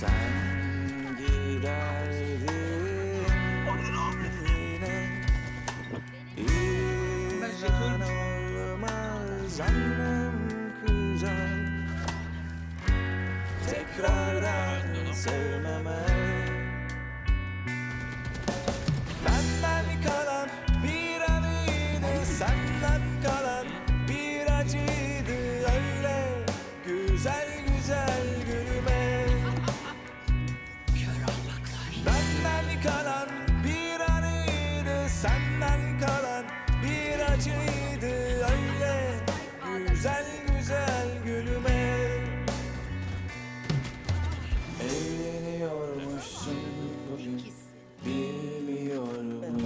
Sen giderdin yine İnan olmaz annem kızar Tekrardan sevmeme Benden kalan bir anıydı Senden kalan bir acıydı Öyle güzel güzel Senden kalan bir acıydı Öyle. Güzel güzel gülme Eğleniyormuşsun bugün Bilmiyor muyum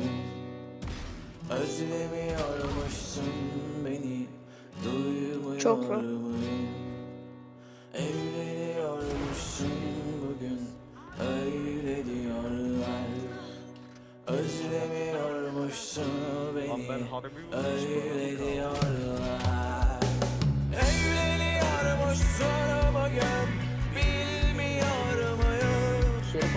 Özlemiyormuşsun beni Duymuyor Çok muyum Evleniyormuşsun Beni. Ben harbi Öyle diyorlar. Evleniyormuşsun bugün Bilmiyor muyum? Şerif